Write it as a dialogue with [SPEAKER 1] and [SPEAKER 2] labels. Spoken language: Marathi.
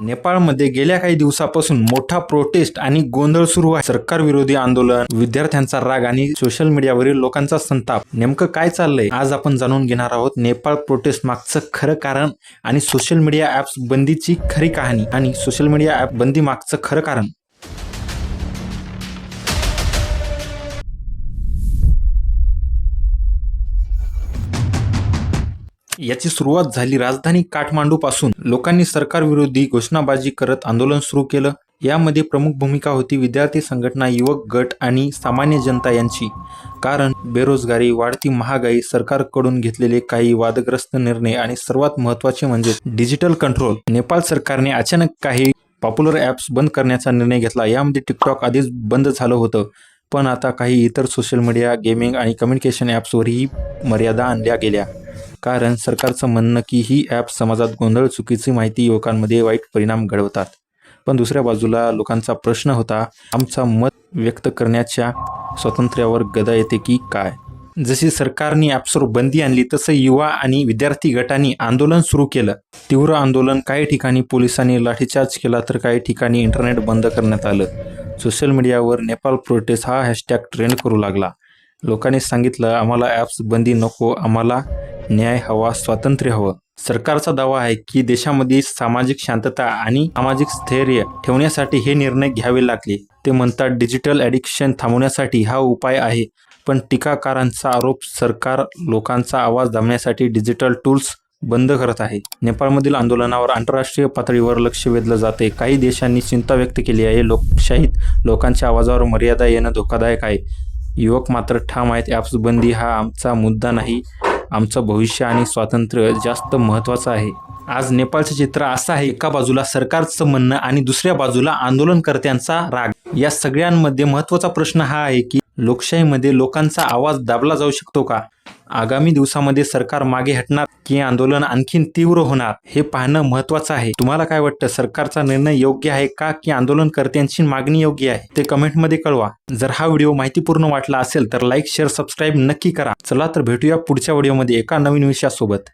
[SPEAKER 1] नेपाळमध्ये गेल्या काही दिवसापासून मोठा प्रोटेस्ट आणि गोंधळ सुरू आहे. सरकार विरोधी आंदोलन विद्यार्थ्यांचा राग आणि सोशल मीडियावरील लोकांचा संताप. नेमकं काय चाललंय आज आपण जाणून घेणार आहोत नेपाळ प्रोटेस्ट मागचं खरं कारण आणि सोशल मीडिया ऍप्स बंदीची खरी कहाणी आणि सोशल मीडिया ऍप बंदी मागचं खरं कारण. याची सुरुवात झाली राजधानी काठमांडू पासून लोकांनी सरकारविरोधी घोषणाबाजी करत आंदोलन सुरू केलं. यामध्ये प्रमुख भूमिका होती विद्यार्थी संघटना युवक गट आणि सामान्य जनता यांची. कारण बेरोजगारी वाढती महागाई सरकारकडून घेतलेले काही वादग्रस्त निर्णय आणि सर्वात महत्त्वाचे म्हणजे डिजिटल कंट्रोल. नेपाळ सरकारने अचानक काही पॉप्युलर ॲप्स बंद करण्याचा निर्णय घेतला. यामध्ये टिकटॉक आधीच बंद झालं होतं. पण आता काही इतर सोशल मीडिया गेमिंग आणि कम्युनिकेशन ॲप्सवरही मर्यादा आणल्या गेल्या. कारण सरकारचं म्हणणं की ही ॲप समाजात गोंधळ चुकीची माहिती युवकांमध्ये वाईट परिणाम घडवतात. पण दुसऱ्या बाजूला लोकांचा प्रश्न होता आमचा मत व्यक्त करण्याच्या स्वातंत्र्यावर गदा येते की काय? जशी सरकारने ॲप्सवर बंदी आणली तसं युवा आणि विद्यार्थी गटांनी आंदोलन सुरू केलं. तीव्र आंदोलन काही ठिकाणी पोलिसांनी लाठीचार्ज केला तर काही ठिकाणी इंटरनेट बंद करण्यात आलं. सोशल मीडियावर नेपाल प्रोटेस्ट हा हॅशटॅग ट्रेंड करू लागला. लोकांनी सांगितलं आम्हाला ॲप्स बंदी नको आम्हाला न्याय हवा स्वातंत्र्य हवं. सरकारचा दावा आहे की देशामध्ये सामाजिक शांतता आणि सामाजिक स्थैर्य ठेवण्यासाठी हे निर्णय घ्यावे लागले. ते म्हणतात डिजिटल ॲडिक्शन थांबवण्यासाठी हा उपाय आहे पण टीकाकारांचा आरोप सरकार लोकांचा आवाज दाबण्यासाठी डिजिटल टूल्स बंद करत आहे. नेपाळमधील आंदोलनावर आंतरराष्ट्रीय पातळीवर लक्ष वेधलं जाते काही देशांनी चिंता व्यक्त केली आहे. लोकशाहीत लोकांच्या आवाजावर मर्यादा येणं धोकादायक आहे. युवक मात्र ठाम आहेत. ॲप्स बंदी हा आमचा मुद्दा नाही. आमचं भविष्य आणि स्वातंत्र्य जास्त महत्त्वाचं आहे. आज नेपाळचं चित्र असं आहे एका बाजूला सरकारचं म्हणणं आणि दुसऱ्या बाजूला आंदोलनकर्त्यांचा राग. या सगळ्यांमध्ये महत्त्वाचा प्रश्न हा आहे की लोकशाहीमध्ये लोकांचा आवाज दाबला जाऊ शकतो का? आगामी दिवसामध्ये सरकार मागे हटणार की आंदोलन आणखीन तीव्र होणार हे पाहणं महत्त्वाचं आहे. तुम्हाला काय वाटतं? सरकारचा निर्णय योग्य आहे का की आंदोलनकर्त्यांची मागणी योग्य आहे? ते कमेंटमध्ये कळवा. जर हा व्हिडिओ माहितीपूर्ण वाटला असेल तर लाईक शेअर सबस्क्राईब नक्की करा. चला तर भेटूया पुढच्या व्हिडिओमध्ये एका नवीन विषयासोबत.